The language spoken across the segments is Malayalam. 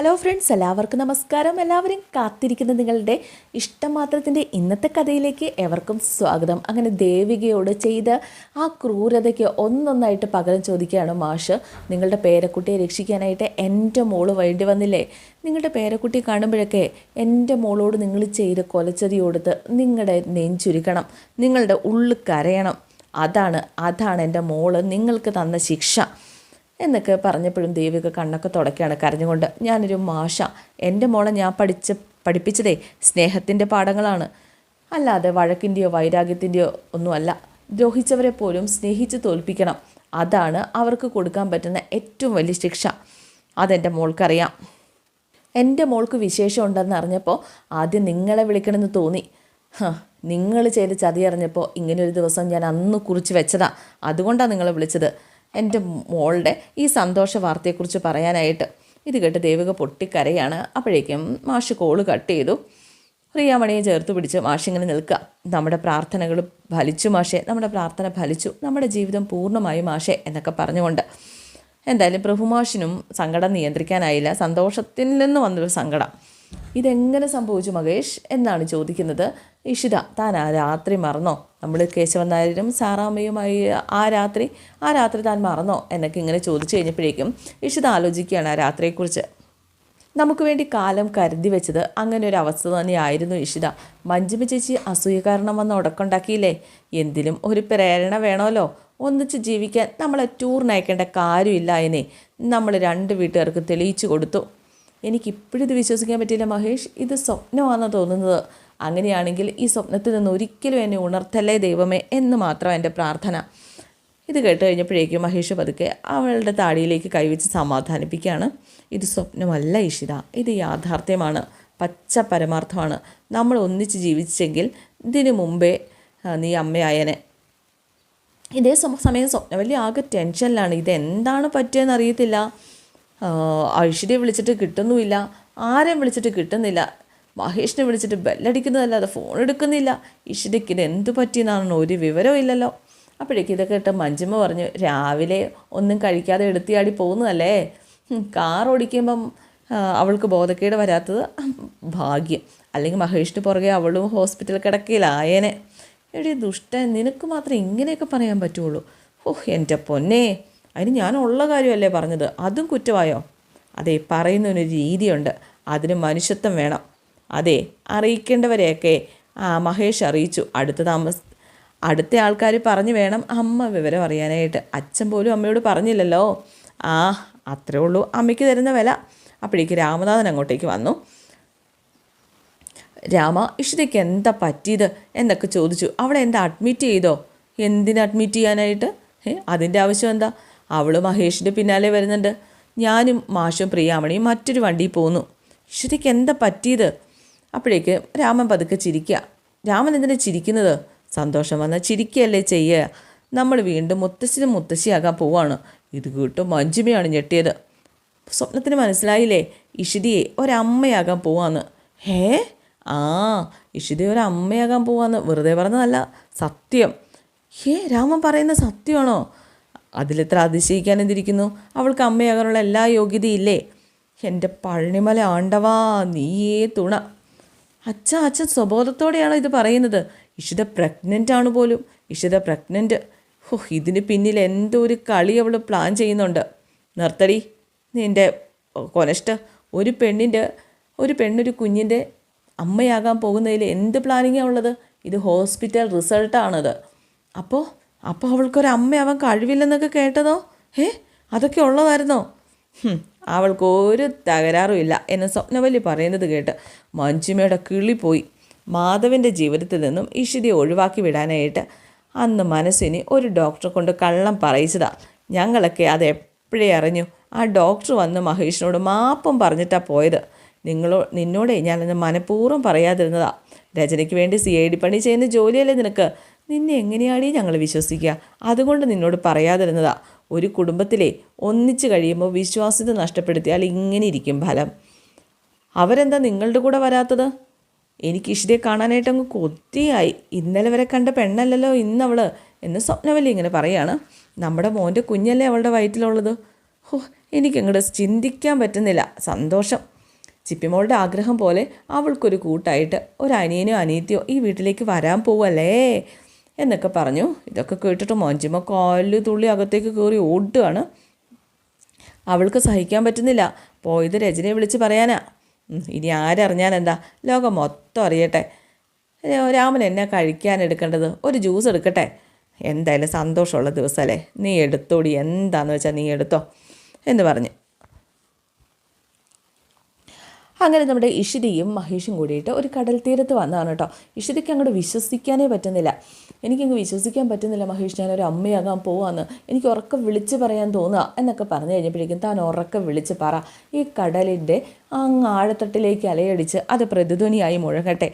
ഹലോ ഫ്രണ്ട്സ് എല്ലാവർക്കും നമസ്കാരം. എല്ലാവരും കാത്തിരിക്കുന്ന നിങ്ങളുടെ ഇഷ്ടമാത്രത്തിന്റെ ഇന്നത്തെ കഥയിലേക്ക് എവർക്കും സ്വാഗതം. അങ്ങനെ ദേവികയോട് ചെയ്ത ആ ക്രൂരതയ്ക്ക് ഒന്നൊന്നായിട്ട് പകരം ചോദിക്കുകയാണ് മാഷ്. നിങ്ങളുടെ പേരക്കുട്ടിയെ രക്ഷിക്കാനായിട്ട് എന്റെ മോൾ വേണ്ടി വന്നില്ലേ? നിങ്ങളുടെ പേരക്കുട്ടിയെ കാണുമ്പോഴൊക്കെ എന്റെ മോളോട് നിങ്ങൾ ചെയ്ത കൊലച്ചതി കൊടുത്ത് നിങ്ങളുടെ നെഞ്ചുരുക്കണം നിങ്ങളുടെ ഉള്ളു കരയണം. അതാണ് അതാണ് എന്റെ മോൾ നിങ്ങൾക്ക് തന്ന ശിക്ഷ. എന്നൊക്കെ പറഞ്ഞപ്പോഴും ദേവിക കണ്ണൊക്കെ തുടക്കുകയാണ് കരഞ്ഞുകൊണ്ട് ഞാനൊരു മാഷ. എന്റെ മോളെ ഞാൻ പഠിച്ച പഠിപ്പിച്ചതേ സ്നേഹത്തിന്റെ പാഠങ്ങളാണ്. അല്ലാതെ വഴക്കിന്റെയോ വൈരാഗ്യത്തിന്റെയോ ഒന്നുമല്ല. ദ്രോഹിച്ചവരെ പോലും സ്നേഹിച്ച് തോൽപ്പിക്കണം. അതാണ് അവർക്ക് കൊടുക്കാൻ പറ്റുന്ന ഏറ്റവും വലിയ ശിക്ഷ. അതെന്റെ മോൾക്കറിയാം. എന്റെ മോൾക്ക് വിശേഷം ഉണ്ടെന്ന് അറിഞ്ഞപ്പോൾ ആദ്യം നിങ്ങളെ വിളിക്കണമെന്ന് തോന്നി. നിങ്ങൾ ചെയ്ത് ചതി അറിഞ്ഞപ്പോൾ ഒരു ദിവസം ഞാൻ അന്ന് കുറിച്ച് വെച്ചതാ. അതുകൊണ്ടാണ് നിങ്ങളെ വിളിച്ചത്. എന്റെ മോളുടെ ഈ സന്തോഷ വാർത്തയെക്കുറിച്ച് പറയാനായിട്ട് ഇത് കേട്ട് ദേവിക പൊട്ടിക്കരയാണ്. അപ്പോഴേക്കും മാഷ് കോൾ കട്ട് ചെയ്തു. റിയാമണിയെ ചേർത്ത് പിടിച്ച് മാഷ് ഇങ്ങനെ നിൽക്കുക. നമ്മുടെ പ്രാർത്ഥനകൾ ഫലിച്ചു മാഷെ. നമ്മുടെ പ്രാർത്ഥന ഫലിച്ചു. നമ്മുടെ ജീവിതം പൂർണമായി മാഷെ എന്നൊക്കെ പറഞ്ഞുകൊണ്ട്. എന്തായാലും പ്രഭുമാഷിനും സങ്കടം നിയന്ത്രിക്കാനായില്ല. സന്തോഷത്തിൽ നിന്ന് വന്നൊരു സങ്കടം. ഇതെങ്ങനെ സംഭവിച്ചു മകേഷ് എന്നാണ് ചോദിക്കുന്നത്. ഇഷിത താൻ ആ രാത്രി മറന്നോ? നമ്മൾ കേശവൻ നായരും സാറാമ്മയുമായി ആ രാത്രി ആ രാത്രി താൻ മറന്നോ? എന്നൊക്കെ ഇങ്ങനെ ചോദിച്ചു കഴിഞ്ഞപ്പോഴേക്കും ഇഷിത ആലോചിക്കുകയാണ് ആ രാത്രിയെക്കുറിച്ച്. നമുക്ക് വേണ്ടി കാലം കരുതി വെച്ചത് അങ്ങനെ ഒരു അവസ്ഥ തന്നെയായിരുന്നു ഇഷിത. മഞ്ജുമ ചേച്ചി അസൂയ കാരണം വന്ന് ഉടക്കുണ്ടാക്കിയില്ലേ? എന്തിലും ഒരു പ്രേരണ വേണമല്ലോ. ഒന്നിച്ച് ജീവിക്കാൻ നമ്മളെ ടൂറിനയക്കേണ്ട കാര്യമില്ല അതിനെ നമ്മൾ രണ്ട് വീട്ടുകാർക്ക് തെളിയിച്ചു കൊടുത്തു. എനിക്കിപ്പോഴും ഇത് വിശ്വസിക്കാൻ പറ്റിയില്ല മഹേഷ്. ഇത് സ്വപ്നമാണെന്ന് തോന്നുന്നത്. അങ്ങനെയാണെങ്കിൽ ഈ സ്വപ്നത്തിൽ നിന്ന് ഒരിക്കലും എന്നെ ഉണർത്തല്ലേ ദൈവമേ എന്ന് മാത്രം എന്റെ പ്രാർത്ഥന. ഇത് കേട്ട് കഴിഞ്ഞപ്പോഴേക്കും മഹേഷ് പതുക്കെ അവളുടെ താടിയിലേക്ക് കൈവച്ച് സമാധാനിപ്പിക്കുകയാണ്. ഇത് സ്വപ്നമല്ല ഇഷിത ഇത് യാഥാർത്ഥ്യമാണ്. പച്ച പരമാർത്ഥമാണ്. നമ്മൾ ഒന്നിച്ച് ജീവിച്ചെങ്കിൽ ഇതിനു മുമ്പേ നീ അമ്മയായനെ. ഇതേ സമ- സമയം സ്വപ്നവല്ലി ആകെ ടെൻഷനിലാണ്. ഇതെന്താണ് പറ്റിയെന്ന് അറിയത്തില്ല ഐശ്വര്യ വിളിച്ചിട്ട് കിട്ടുന്നുമില്ല ആരെയും വിളിച്ചിട്ട് കിട്ടുന്നില്ല. മഹേഷിനെ വിളിച്ചിട്ട് ബെല്ലടിക്കുന്നതല്ലാതെ ഫോൺ എടുക്കുന്നില്ല. ഇഷിതയ്ക്ക് ഇത് എന്ത് പറ്റിയെന്നാണ് ഒരു വിവരവും ഇല്ലല്ലോ. അപ്പോഴേക്കും ഇതൊക്കെ ഇട്ട് മഞ്ജുമ്മ പറഞ്ഞു രാവിലെ ഒന്നും കഴിക്കാതെ എടുത്തിയാടി പോകുന്നതല്ലേ? കാർ ഓടിക്കുമ്പം അവൾക്ക് ബോധക്കേട് വരാത്തത് ഭാഗ്യം. അല്ലെങ്കിൽ മഹേഷിന് പുറകെ അവളും ഹോസ്പിറ്റലിൽ കിടക്കയിലായേനെ. എടി ദുഷ്ടൻ നിനക്ക് മാത്രം ഇങ്ങനെയൊക്കെ പറയാൻ പറ്റുള്ളൂ. ഓഹ് എന്റെ പൊന്നേ. അതിന് ഞാൻ ഉള്ള കാര്യമല്ലേ പറഞ്ഞത്? അതും കുറ്റമായോ അതെ പറയുന്നതിനൊരു രീതിയുണ്ട്. അതിന് മനുഷ്യത്വം വേണം. അതെ അറിയിക്കേണ്ടവരെയൊക്കെ ആ മഹേഷ് അറിയിച്ചു. അടുത്ത താമസ അടുത്ത ആൾക്കാർ പറഞ്ഞു വേണം അമ്മ വിവരം അറിയാനായിട്ട്. അച്ഛൻ പോലും അമ്മയോട് പറഞ്ഞില്ലല്ലോ. ആ അത്രേ ഉള്ളൂ. അമ്മയ്ക്ക് തരുന്ന വില. അപ്പോഴേക്ക് രാമനാഥൻ അങ്ങോട്ടേക്ക് വന്നു. രാമ ഇഷിതയ്ക്ക് എന്താ പറ്റിയത് എന്നൊക്കെ ചോദിച്ചു. അവളെ എന്താ അഡ്മിറ്റ് ചെയ്തോ? എന്തിന് അഡ്മിറ്റ് ചെയ്യാനായിട്ട്? അതിന്റെ ആവശ്യം എന്താ? അവൾ മഹേഷിന്റെ പിന്നാലെ വരുന്നുണ്ട്. ഞാനും മാഷും പ്രിയാമണിയും മറ്റൊരു വണ്ടിയിൽ പോന്നു. ഈശ്വരിക്ക് എന്താ പറ്റിയത്? അപ്പോഴേക്ക് രാമൻ പതുക്കെ ചിരിക്കുക രാമൻ എന്തിനാ ചിരിക്കുന്നത്? സന്തോഷം വന്നാൽ ചിരിക്കുകയല്ലേ ചെയ്യുക നമ്മൾ വീണ്ടും മുത്തശ്ശിനും മുത്തശ്ശിയാകാൻ പോവാണ്. ഇത് കിട്ടും മഞ്ജുമയാണ് ഞെട്ടിയത്. സ്വപ്നത്തിന് മനസ്സിലായില്ലേ? ഇഷിതിയെ ഒരമ്മയാകാൻ പോവാന്ന്. ഹേ? ആ ഇഷിതി ഒരമ്മയാകാൻ പോവാന്ന്. വെറുതെ പറഞ്ഞതല്ല സത്യം. ഹേ രാമൻ പറയുന്ന സത്യമാണോ? അതിലെത്ര അതിശയിക്കാൻ എന്തിരിക്കുന്നു അവൾക്ക് അമ്മയാകാനുള്ള എല്ലാ യോഗ്യതയില്ലേ? എന്റെ പഴനിമല ആണ്ടവാ നീയേ തുണ. അച്ഛ അച്ഛൻ സ്വബോധത്തോടെയാണോ ഇത് പറയുന്നത്? ഇഷിത പ്രഗ്നന്റ് ആണ് പോലും. ഇഷിത പ്രഗ്നന്റ് ഹോ ഇതിന് പിന്നിൽ എന്തോ ഒരു കളി അവൾ പ്ലാൻ ചെയ്യുന്നുണ്ട്. നിർത്തടി. നിന്റെ കൊനഷ്ട ഒരു പെണ്ണിന്റെ ഒരു പെണ്ണൊരു കുഞ്ഞിന്റെ അമ്മയാകാൻ പോകുന്നതിൽ എന്ത് പ്ലാനിങ്ങാണ് ഉള്ളത്? ഇത് ഹോസ്പിറ്റൽ റിസൾട്ടാണത് അപ്പോൾ അപ്പോൾ അവൾക്കൊരു അവൻ കഴിവില്ലെന്നൊക്കെ കേട്ടതോ? ഏ അതൊക്കെ ഉള്ളതായിരുന്നോ? അവൾക്കൊരു തകരാറും ഇല്ല എന്ന് സ്വപ്നവല്ലി പറയുന്നത് കേട്ട് മഞ്ജുമയുടെ കിളി പോയി. മാധവന്റെ ജീവിതത്തിൽ നിന്നും ഇഷിതയെ ഒഴിവാക്കി വിടാനായിട്ട് അന്ന് മനസ്സിന് ഒരു ഡോക്ടറെ കൊണ്ട് കള്ളം പറയിച്ചതാ. ഞങ്ങളൊക്കെ അത് എപ്പോഴേ അറിഞ്ഞു? ആ ഡോക്ടർ വന്ന് മഹേഷിനോട് മാപ്പം പറഞ്ഞിട്ടാ പോയത്. നിങ്ങളോ നിന്നോടേ ഞാനത് മനഃപൂർവം പറയാതിരുന്നതാ. രചനയ്ക്ക് വേണ്ടി സി ഐ ഡി പണി ചെയ്യുന്ന ജോലിയല്ലേ നിനക്ക്? നിന്നെ എങ്ങനെയാണീ ഞങ്ങൾ വിശ്വസിക്കുക? അതുകൊണ്ട് നിന്നോട് പറയാതിരുന്നതാ. ഒരു കുടുംബത്തിലെ ഒന്നിച്ചു കഴിയുമ്പോൾ വിശ്വാസ്യത നഷ്ടപ്പെടുത്തിയാൽ ഇങ്ങനെ ഇരിക്കും ഫലം. അവരെന്താ നിങ്ങളുടെ കൂടെ വരാത്തത്? എനിക്ക് ഇഷിതയെ കാണാനായിട്ട് അങ്ങ് കൊത്തിയായി ഇന്നലെ വരെ കണ്ട പെണ്ണല്ലല്ലോ ഇന്നവൾ എന്ന് സ്വപ്നവല്ലി ഇങ്ങനെ പറയാണ്. നമ്മുടെ മോന്റെ കുഞ്ഞല്ലേ അവളുടെ വയറ്റിലുള്ളത്? ഹോ എനിക്കങ്ങോട്ട് ചിന്തിക്കാൻ പറ്റുന്നില്ല. സന്തോഷം. ചിപ്പിമോളുടെ ആഗ്രഹം പോലെ അവൾക്കൊരു കൂട്ടായിട്ട് ഒരു അനിയനോ അനിയത്തിയോ ഈ വീട്ടിലേക്ക് വരാൻ പോവല്ലേ? എന്നൊക്കെ പറഞ്ഞു. ഇതൊക്കെ കേട്ടിട്ട് മഞ്ജിമ കാൽ തുള്ളി അകത്തേക്ക് കയറി ഓടുകയാണ്. അവൾക്ക് സഹിക്കാൻ പറ്റുന്നില്ല. പോയത് രജനിയെ വിളിച്ച് പറയാനാ. ഇനി ആരറിഞ്ഞാൽ എന്താ? ലോകം മൊത്തം അറിയട്ടെ. രാമൻ എന്നെ കഴിക്കാൻ എടുക്കേണ്ടത് ഒരു ജ്യൂസ് എടുക്കട്ടെ? എന്തായാലും സന്തോഷമുള്ള ദിവസമല്ലേ? നീ എടുത്തോടി. എന്താണെന്ന് വെച്ചാൽ നീ എടുത്തോ? എന്ന് പറഞ്ഞു. അങ്ങനെ നമ്മുടെ ഇഷിതയും മഹേഷും കൂടിയിട്ട് ഒരു കടൽ തീരത്ത് വന്നതാണ് കേട്ടോ. ഇഷിതയ്ക്ക് അങ്ങോട്ട് വിശ്വസിക്കാനേ പറ്റുന്നില്ല. എനിക്കങ്ങ് വിശ്വസിക്കാൻ പറ്റുന്നില്ല മഹേഷ് ഞാനൊരു അമ്മയാകാൻ പോവാന്ന്. എനിക്ക് ഉറക്കം വിളിച്ച് പറയാൻ തോന്നുക എന്നൊക്കെ പറഞ്ഞു കഴിഞ്ഞപ്പോഴേക്കും താൻ ഉറക്കം വിളിച്ച് പറ ഈ കടലിന്റെ അങ്ങ് ആഴത്തട്ടിലേക്ക് അലയടിച്ച് അത് പ്രതിധ്വനിയായി മുഴങ്ങട്ടെ.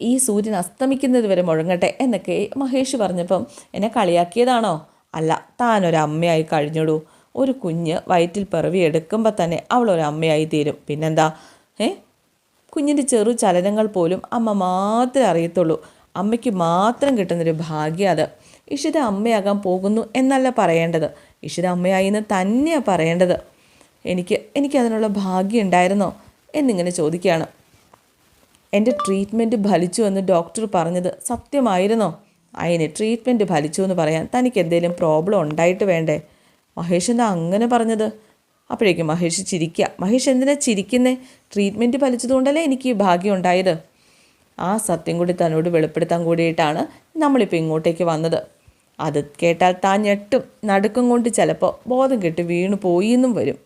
ഈ സൂര്യൻ അസ്തമിക്കുന്നത് വരെ മുഴങ്ങട്ടെ എന്നൊക്കെ മഹേഷ് പറഞ്ഞപ്പം എന്നെ കളിയാക്കിയതാണോ? അല്ല താനൊരു അമ്മയായി കഴിഞ്ഞോടൂ ഒരു കുഞ്ഞ് വയറ്റിൽ പിറവി എടുക്കുമ്പോൾ തന്നെ അവളൊരു അമ്മയായി തീരും. പിന്നെന്താ? ഏ? കുഞ്ഞിന്റെ ചെറു ചലനങ്ങൾ പോലും അമ്മ മാത്രമേ അറിയത്തുള്ളൂ. അമ്മയ്ക്ക് മാത്രം കിട്ടുന്നൊരു ഭാഗ്യം അത്. ഇഷിത അമ്മയാകാൻ പോകുന്നു എന്നല്ല പറയേണ്ടത്. ഇഷിത അമ്മയായി എന്ന് തന്നെയാണ് പറയേണ്ടത്. എനിക്ക് എനിക്കതിനുള്ള ഭാഗ്യം ഉണ്ടായിരുന്നോ? എന്നിങ്ങനെ ചോദിക്കുകയാണ്. എന്റെ ട്രീറ്റ്മെന്റ് ഫലിച്ചു എന്ന് ഡോക്ടർ പറഞ്ഞത് സത്യമായിരുന്നോ? അതിന് ട്രീറ്റ്മെന്റ് ഫലിച്ചു എന്ന് പറയാൻ തനിക്ക് എന്തെങ്കിലും പ്രോബ്ലം ഉണ്ടായിട്ട് വേണ്ടേ? മഹേഷ് എന്താ അങ്ങനെ പറഞ്ഞത്? അപ്പോഴേക്കും മഹേഷ് ചിരിക്കുക. മഹേഷ് എന്തിനാ ചിരിക്കുന്നേ? ട്രീറ്റ്മെന്റ് ഫലിച്ചതുകൊണ്ടല്ലേ എനിക്ക് ഈ ഭാഗ്യം ഉണ്ടായത് ആ സത്യം കൂടി തന്നോട് വെളിപ്പെടുത്താൻ കൂടിയിട്ടാണ് നമ്മളിപ്പോൾ ഇങ്ങോട്ടേക്ക് വന്നത്. അത് കേട്ടാൽ താൻ ഞെട്ടും. നടുക്കം കൊണ്ട് ചിലപ്പോൾ ബോധം കെട്ട് വീണു പോയി എന്നും വരും.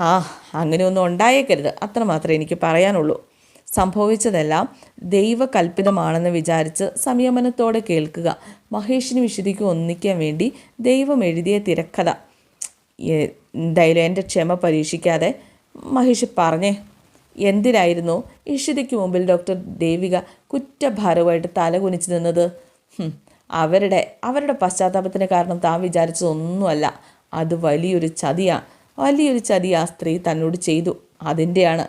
ആ അങ്ങനെയൊന്നും ഉണ്ടായേക്കരുത്. അത്രമാത്രമേ എനിക്ക് പറയാനുള്ളൂ. സംഭവിച്ചതെല്ലാം ദൈവകൽപ്പിതമാണെന്ന് വിചാരിച്ച് സംയമനത്തോടെ കേൾക്കുക. മഹേഷിന് വിശുദ്ധിക്ക് ഒന്നിക്കാൻ വേണ്ടി ദൈവം എഴുതിയ തിരക്കഥ. എന്തായാലും എന്റെ ക്ഷമ പരീക്ഷിക്കാതെ മഹേഷ് പറഞ്ഞേ എന്തിനായിരുന്നു ഇഷിതയ്ക്ക് മുമ്പിൽ ഡോക്ടർ ദേവിക കുറ്റഭാരമായിട്ട് തലകുനിച്ച് നിന്നത്? അവരുടെ അവരുടെ പശ്ചാത്താപത്തിന് കാരണം താൻ വിചാരിച്ചതൊന്നുമല്ല. അത് വലിയൊരു ചതിയാണ് വലിയൊരു ചതി ആ സ്ത്രീ തന്നോട് ചെയ്തു. അതിന്റെയാണ്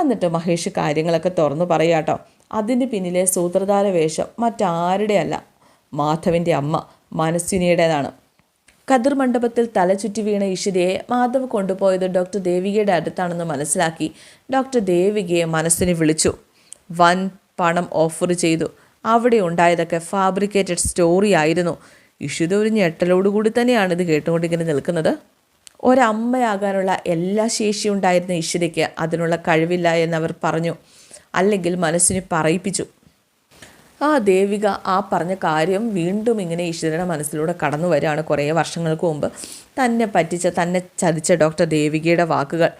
എന്നിട്ട് മഹേഷ് കാര്യങ്ങളൊക്കെ തുറന്നു പറയാട്ടോ. അതിന് പിന്നിലെ സൂത്രധാര വേഷം മറ്റാരുടെയല്ല. മാധവിന്റെ അമ്മ മനസ്വിനിയുടേതാണ് കതിർ മണ്ഡപത്തിൽ തലചുറ്റി വീണ ഇഷിതയെ മാധവ് കൊണ്ടുപോയത് ഡോക്ടർ ദേവികയുടെ അടുത്താണെന്ന് മനസ്സിലാക്കി ഡോക്ടർ ദേവികയെ മനസ്സിന് വിളിച്ചു. വൻ പണം ഓഫർ ചെയ്തു. അവിടെ ഉണ്ടായതൊക്കെ ഫാബ്രിക്കേറ്റഡ് സ്റ്റോറി ആയിരുന്നു. ഇഷിത ഒരു ഞെട്ടലോടുകൂടി തന്നെയാണ് ഇത് കേട്ടുകൊണ്ടിങ്ങനെ നിൽക്കുന്നത്. ഒരമ്മയാകാനുള്ള എല്ലാ ശേഷിയും ഉണ്ടായിരുന്ന ഇഷിതയ്ക്ക് അതിനുള്ള കഴിവില്ല എന്നവർ പറഞ്ഞു. അല്ലെങ്കിൽ മനസ്സിനെ പറയിപ്പിച്ചു. ആ ദേവിക ആ പറഞ്ഞ കാര്യം വീണ്ടും ഇങ്ങനെ ഈശ്വരയുടെ മനസ്സിലൂടെ കടന്നു വരികയാണ് കുറേ വർഷങ്ങൾക്ക് മുമ്പ്. തന്നെ പറ്റിച്ച തന്നെ ചതിച്ച ഡോക്ടർ ദേവികയുടെ വാക്കുകൾ.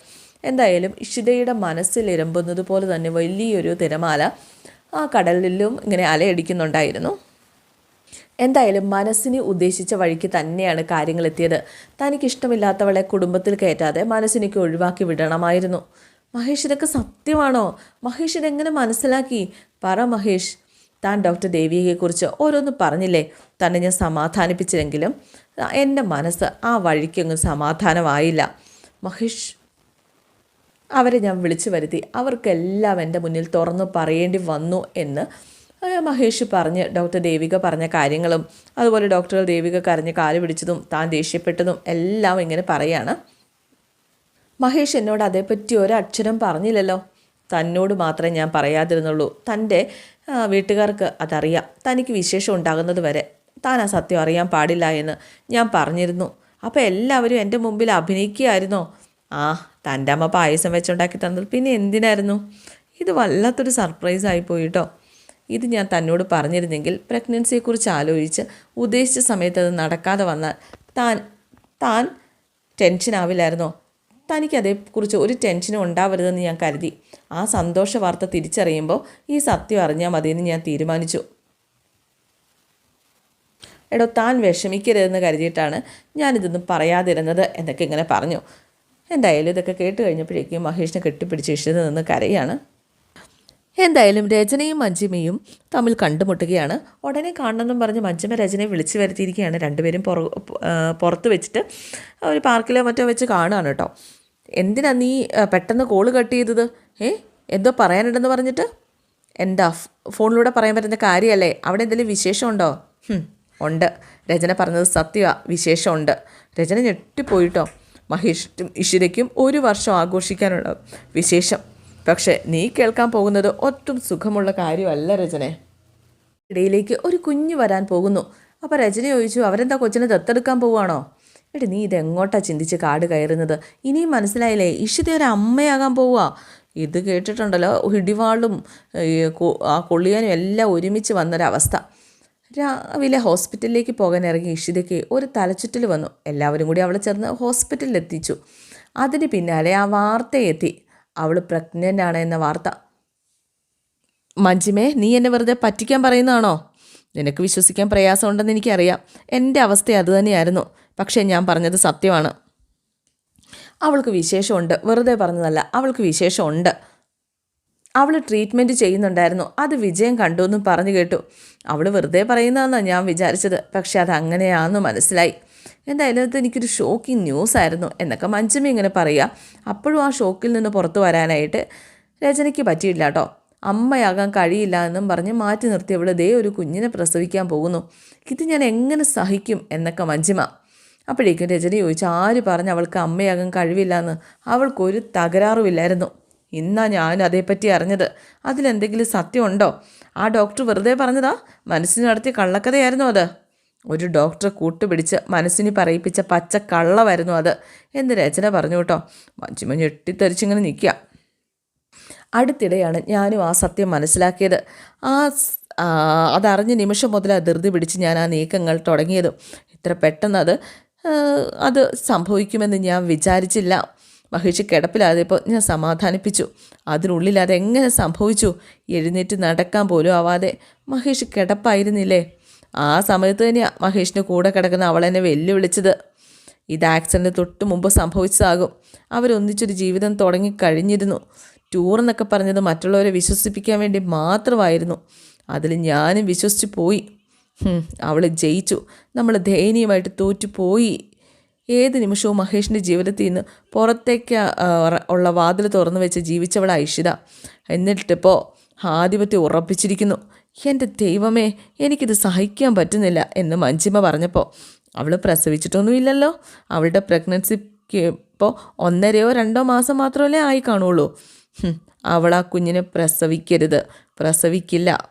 എന്തായാലും ഇഷിതയുടെ മനസ്സിൽ ഇരമ്പുന്നത് പോലെ തന്നെ വലിയൊരു തിരമാല ആ കടലിലും ഇങ്ങനെ അലയടിക്കുന്നുണ്ടായിരുന്നു. എന്തായാലും മനസ്സിനെ ഉദ്ദേശിച്ച വഴിക്ക് തന്നെയാണ് കാര്യങ്ങൾ എത്തിയത്. തനിക്കിഷ്ടമില്ലാത്തവളെ കുടുംബത്തിൽ കയറ്റാതെ മനസ്സിനേക്ക് ഒഴിവാക്കി വിടണമായിരുന്നു. മഹേഷ് ഇതൊക്കെ സത്യമാണോ? മഹേഷ് ഇതെങ്ങനെ മനസ്സിലാക്കി? പറ മഹേഷ്. താൻ ഡോക്ടർ ദേവികയെക്കുറിച്ച് ഓരോന്ന് പറഞ്ഞില്ലേ? തന്നെ ഞാൻ സമാധാനിപ്പിച്ചില്ലെങ്കിലും എന്റെ മനസ്സ് ആ വഴിക്കൊന്നും സമാധാനമായില്ല. മഹേഷ് അവരെ ഞാൻ വിളിച്ചു വരുത്തി. അവർക്കെല്ലാം എന്റെ മുന്നിൽ തുറന്നു പറയേണ്ടി വന്നു എന്ന് മഹേഷ് പറഞ്ഞ് ഡോക്ടർ ദേവിക പറഞ്ഞ കാര്യങ്ങളും അതുപോലെ ഡോക്ടർ ദേവിക കരഞ്ഞ് കാൽ പിടിച്ചതും താൻ ദേഷ്യപ്പെട്ടതും എല്ലാം ഇങ്ങനെ പറയാണ്. മഹേഷ് എന്നോട് അതേപ്പറ്റി ഒരക്ഷരം പറഞ്ഞില്ലല്ലോ. തന്നോട് മാത്രമേ ഞാൻ പറയാതിരുന്നുള്ളൂ. തന്റെ വീട്ടുകാർക്ക് അതറിയാം. തനിക്ക് വിശേഷം ഉണ്ടാകുന്നത് വരെ താൻ ആ സത്യം അറിയാൻ പാടില്ല എന്ന് ഞാൻ പറഞ്ഞിരുന്നു. അപ്പോൾ എല്ലാവരും എന്റെ മുമ്പിൽ അഭിനയിക്കുകയായിരുന്നോ? ആ തന്റെ അമ്മ പായസം വെച്ചുണ്ടാക്കി തന്നത് പിന്നെ എന്തിനായിരുന്നു? ഇത് വല്ലാത്തൊരു സർപ്രൈസ് ആയിപ്പോയി കേട്ടോ ഇത് ഞാൻ തന്നോട് പറഞ്ഞിരുന്നെങ്കിൽ പ്രഗ്നൻസിയെക്കുറിച്ച് ആലോചിച്ച് ഉദ്ദേശിച്ച സമയത്ത് അത് നടക്കാതെ വന്നാൽ താൻ താൻ ടെൻഷൻ ആവില്ലായിരുന്നോ? തനിക്ക് അതേക്കുറിച്ച് ഒരു ടെൻഷനും ഉണ്ടാവരുതെന്ന് ഞാൻ കരുതി. ആ സന്തോഷ വാർത്ത തിരിച്ചറിയുമ്പോൾ ഈ സത്യം അറിഞ്ഞാൽ മതിയെന്ന് ഞാൻ തീരുമാനിച്ചു. എടോ താൻ വിഷമിക്കരുതെന്ന് കരുതിയിട്ടാണ് ഞാനിതൊന്നും പറയാതിരുന്നത് എന്നൊക്കെ ഇങ്ങനെ പറഞ്ഞു. എന്തായാലും ഇതൊക്കെ കേട്ട് കഴിഞ്ഞപ്പോഴേക്കും മഹേഷിനെ കെട്ടിപ്പിടിച്ച് ഇഷ്ടത്തിൽ നിന്ന് കരയാണ്. എന്തായാലും രചനയും മഞ്ജിമയും തമ്മിൽ കണ്ടുമുട്ടുകയാണ്. ഉടനെ കാണണമെന്നും പറഞ്ഞ് മഞ്ജിമ രചനയെ വിളിച്ചു വരുത്തിയിരിക്കുകയാണ്. രണ്ടുപേരും പുറ പുറത്ത് വെച്ചിട്ട് ഒരു പാർക്കിലോ മറ്റോ വെച്ച് കാണുകയാണ് കേട്ടോ. എന്തിനാ നീ പെട്ടെന്ന് കോൾ കട്ട് ചെയ്തത്? ഏ? എന്തോ പറയാനുണ്ടെന്ന് പറഞ്ഞിട്ട്? എന്താ ഫോണിലൂടെ പറയാൻ പറ്റുന്ന കാര്യമല്ലേ? അവിടെ എന്തെങ്കിലും വിശേഷമുണ്ടോ? ഉണ്ട്. രചന പറഞ്ഞത് സത്യമാണ് വിശേഷമുണ്ട്. രചന ഞെട്ടിപ്പോയിട്ടോ മഹേഷിനും ഇഷിരയ്ക്കും ഒരു വർഷം ആഘോഷിക്കാനുള്ള വിശേഷം. പക്ഷേ നീ കേൾക്കാൻ പോകുന്നത് ഒട്ടും സുഖമുള്ള കാര്യമല്ല രചനെ ഇടയിലേക്ക് ഒരു കുഞ്ഞ് വരാൻ പോകുന്നു. അപ്പോൾ രചന ചോദിച്ചു അവരെന്താ കൊച്ചിനെ ദത്തെടുക്കാൻ പോവുകയാണോ? എടി നീ ഇതെങ്ങോട്ടാ ചിന്തിച്ച് കാട് കയറുന്നത്? ഇനിയും മനസ്സിലായില്ലേ? ഇഷിത ഒരു അമ്മയാകാൻ പോവുക. ഇത് കേട്ടിട്ടുണ്ടല്ലോ ഇടിവാളും ആ കൊള്ളിയാനും എല്ലാം ഒരുമിച്ച് വന്നൊരവസ്ഥ. രാവിലെ ഹോസ്പിറ്റലിലേക്ക് പോകാൻ ഇറങ്ങി ഇഷിതയ്ക്ക് ഒരു തലച്ചുറ്റൽ വന്നു. എല്ലാവരും കൂടി അവളെ ചേർന്ന് ഹോസ്പിറ്റലിലെത്തിച്ചു. അതിന് പിന്നാലെ ആ വാർത്ത എത്തി അവൾ പ്രഗ്നന്റ് എന്ന വാർത്ത. മഞ്ജിമേ നീ എന്നെ വെറുതെ പറ്റിക്കാൻ പറയുന്നതാണോ? നിനക്ക് വിശ്വസിക്കാൻ പ്രയാസമുണ്ടെന്ന് എനിക്കറിയാം. എന്റെ അവസ്ഥ അതുതന്നെയായിരുന്നു പക്ഷേ ഞാൻ പറഞ്ഞത് സത്യമാണ്. അവൾക്ക് വിശേഷമുണ്ട്. വെറുതെ പറഞ്ഞതല്ല അവൾക്ക് വിശേഷമുണ്ട്. അവൾ ട്രീറ്റ്മെന്റ് ചെയ്യുന്നുണ്ടായിരുന്നു. അത് വിജയം കണ്ടു എന്നും പറഞ്ഞു കേട്ടു. അവൾ വെറുതെ പറയുന്നതെന്നാണ് ഞാൻ വിചാരിച്ചത്. പക്ഷെ അത് അങ്ങനെയാണെന്ന് മനസ്സിലായി. എന്തായാലും അത് എനിക്കൊരു ഷോക്കിംഗ് ന്യൂസ് ആയിരുന്നു എന്നൊക്കെ മഞ്ജമി ഇങ്ങനെ പറയുക. അപ്പോഴും ആ ഷോക്കിൽ നിന്ന് പുറത്തു വരാനായിട്ട് രചനയ്ക്ക് പറ്റിയില്ല കേട്ടോ അമ്മയാകാൻ കഴിയില്ല എന്നും പറഞ്ഞ് മാറ്റി നിർത്തി അവിടെ ദേ ഒരു കുഞ്ഞിനെ പ്രസവിക്കാൻ പോകുന്നു. ഇത് ഞാൻ എങ്ങനെ സഹിക്കും എന്നൊക്കെ മഞ്ജിമ. അപ്പോഴേക്കും രചന ചോദിച്ചു ആര് പറഞ്ഞ് അവൾക്ക് അമ്മയാകാൻ കഴിവില്ല എന്ന്? അവൾക്കൊരു തകരാറുമില്ലായിരുന്നു ഇന്നാ ഞാൻ അതേപ്പറ്റി അറിഞ്ഞത്. അതിലെന്തെങ്കിലും സത്യമുണ്ടോ ആ ഡോക്ടർ വെറുതെ പറഞ്ഞതാ? മനസ്സിന് നടത്തിയ കള്ളക്കഥയായിരുന്നു അത്. ഒരു ഡോക്ടർ കൂട്ടുപിടിച്ച് മനസ്സിന് പറയിപ്പിച്ച പച്ച കള്ളമായിരുന്നു അത്. എന്ന് രചന പറഞ്ഞു കേട്ടോ. മഞ്ജുമ ഞെട്ടിത്തെറിച്ചിങ്ങനെ നിൽക്കുക. അടുത്തിടെയാണ് ഞാനും ആ സത്യം മനസ്സിലാക്കിയത്. ആ ആ, അതറിഞ്ഞ നിമിഷം മുതൽ ആ ധൃതി പിടിച്ച് ഞാൻ ആ നീക്കങ്ങൾ തുടങ്ങിയതും. ഇത്ര പെട്ടെന്ന് അത് അത് സംഭവിക്കുമെന്ന് ഞാൻ വിചാരിച്ചില്ല. മഹേഷ് കിടപ്പിലായപ്പോൾ ഞാൻ സമാധാനിപ്പിച്ചു. അതിനുള്ളിൽ അതെങ്ങനെ സംഭവിച്ചു? എഴുന്നേറ്റ് നടക്കാൻ പോലും ആവാതെ മഹേഷ് കിടപ്പായിരുന്നില്ലേ? ആ സമയത്ത് തന്നെയാണ് മഹേഷിന്റെ കൂടെ കിടക്കുന്ന അവളെന്നെ വെല്ലുവിളിച്ചത്. ഇത് ആക്സിഡന്റ് തൊട്ട് മുമ്പ് സംഭവിച്ചതാകും. അവരൊന്നിച്ചൊരു ജീവിതം തുടങ്ങിക്കഴിഞ്ഞിരുന്നു ടൂർ എന്നൊക്കെ പറഞ്ഞത് മറ്റുള്ളവരെ വിശ്വസിപ്പിക്കാൻ വേണ്ടി മാത്രമായിരുന്നു. അതിൽ ഞാനും വിശ്വസിച്ച് പോയി. അവൾ ജയിച്ചു. നമ്മൾ ദയനീയമായിട്ട് തോറ്റുപോയി. ഏത് നിമിഷവും മഹേഷിന്റെ ജീവിതത്തിൽ നിന്ന് പുറത്തേക്ക് ഉള്ള വാതിൽ തുറന്നു വെച്ച് ജീവിച്ചവൾ ഐഷിത എന്നിട്ടിപ്പോൾ ആധിപത്യം ഉറപ്പിച്ചിരിക്കുന്നു. എന്റെ ദൈവമേ എനിക്കിത് സഹിക്കാൻ പറ്റുന്നില്ല എന്ന് മഞ്ജിമ പറഞ്ഞപ്പോൾ അവൾ പ്രസവിച്ചിട്ടൊന്നുമില്ലല്ലോ. അവളുടെ പ്രഗ്നൻസിക്ക് ഇപ്പോൾ ഒന്നരയോ രണ്ടോ മാസം മാത്രമല്ലേ ആയി കാണുള്ളൂ അവൾ ആ കുഞ്ഞിനെ പ്രസവിക്കരുത്. പ്രസവിക്കില്ല.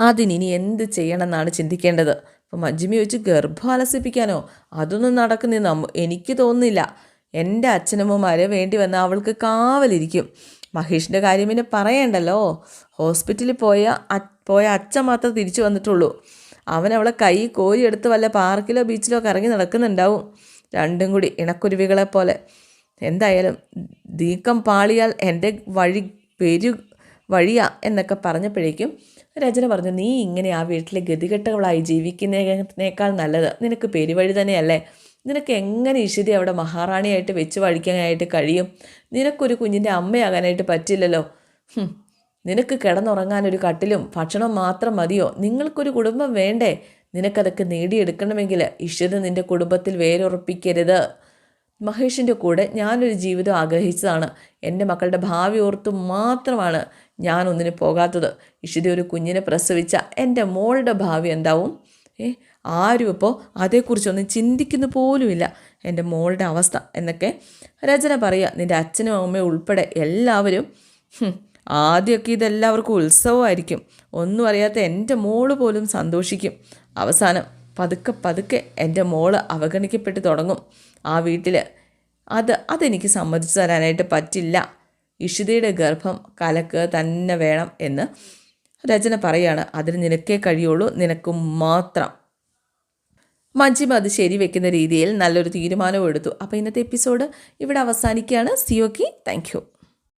അതിനി എന്ത് ചെയ്യണമെന്നാണ് ചിന്തിക്കേണ്ടത്? അപ്പോൾ മഞ്ജിമി ചോദിച്ച് ഗർഭം അലസിപ്പിക്കാനോ? അതൊന്നും നടക്കുന്ന എനിക്ക് തോന്നുന്നില്ല. എന്റെ അച്ഛനമ്മമാരെ വേണ്ടി വന്ന അവൾക്ക് കാവലിരിക്കും. മഹേഷിന്റെ കാര്യം പിന്നെ പറയണ്ടല്ലോ. ഹോസ്പിറ്റലിൽ പോയ പോയ അച്ഛൻ മാത്രം തിരിച്ചു വന്നിട്ടുള്ളൂ. അവൻ അവളെ കൈ കോരിയെടുത്ത് വല്ല പാർക്കിലോ ബീച്ചിലോ കറങ്ങി നടക്കുന്നുണ്ടാവും. രണ്ടും കൂടി ഇണക്കുരുവികളെ പോലെ. എന്തായാലും ദീക്കം പാളിയാൽ എന്റെ വഴി പെരു വഴിയാ എന്നൊക്കെ പറഞ്ഞപ്പോഴേക്കും രചന പറഞ്ഞു നീ ഇങ്ങനെ ആ വീട്ടിലെ ഗതികെട്ടവളായി ജീവിക്കുന്നതിനേക്കാൾ നല്ലത്. നിനക്ക് പെരുവഴി തന്നെയല്ലേ? നിനക്ക് എങ്ങനെ ഇഷിതി അവിടെ മഹാറാണിയായിട്ട് വെച്ച് വഴിക്കാനായിട്ട് കഴിയും? നിനക്കൊരു കുഞ്ഞിന്റെ അമ്മയാകാനായിട്ട് പറ്റില്ലല്ലോ. നിനക്ക് കിടന്നുറങ്ങാൻ ഒരു കട്ടിലും ഭക്ഷണം മാത്രം മതിയോ? നിങ്ങൾക്കൊരു കുടുംബം വേണ്ടേ? നിനക്കതൊക്കെ നേടിയെടുക്കണമെങ്കിൽ ഇഷിത നിന്റെ കുടുംബത്തിൽ വേരുറപ്പിക്കരുത്. മഹേഷിന്റെ കൂടെ ഞാനൊരു ജീവിതം ആഗ്രഹിച്ചതാണ്. എന്റെ മക്കളുടെ ഭാവി ഓർത്ത് മാത്രമാണ് ഞാൻ ഒന്നിന് പോകാത്തത്. ഇഷിത ഒരു കുഞ്ഞിനെ പ്രസവിച്ച എന്റെ മോളുടെ ഭാവി എന്താവും? ഏ ആരും ഇപ്പോൾ അതേക്കുറിച്ചൊന്നും ചിന്തിക്കുന്നു പോലുമില്ല. എന്റെ മോളുടെ അവസ്ഥ എന്നൊക്കെ രചന പറയുക. നിന്റെ അച്ഛനും അമ്മയും ഉൾപ്പെടെ എല്ലാവരും ആദ്യമൊക്കെ ഇതെല്ലാവർക്കും ഉത്സവമായിരിക്കും. ഒന്നും അറിയാത്ത എന്റെ മോൾ പോലും സന്തോഷിക്കും. അവസാനം പതുക്കെ പതുക്കെ എന്റെ മോൾ അവഗണിക്കപ്പെട്ട് തുടങ്ങും. ആ വീട്ടിൽ അത് അതെനിക്ക് സമ്മതിച്ചു തരാനായിട്ട് പറ്റില്ല. ഇഷിതയുടെ ഗർഭം കലക്ക് തന്നെ വേണം എന്ന് രചന പറയാണ്. അതിന് നിനക്കേ കഴിയുള്ളൂ നിനക്കും മാത്രം. മഞ്ജിമ അത് ശരി ശരിവെക്കുന്ന രീതിയിൽ നല്ലൊരു തീരുമാനവും എടുത്തു. അപ്പോൾ ഇന്നത്തെ എപ്പിസോഡ് ഇവിടെ അവസാനിക്കുകയാണ്. സിയോക്കി താങ്ക്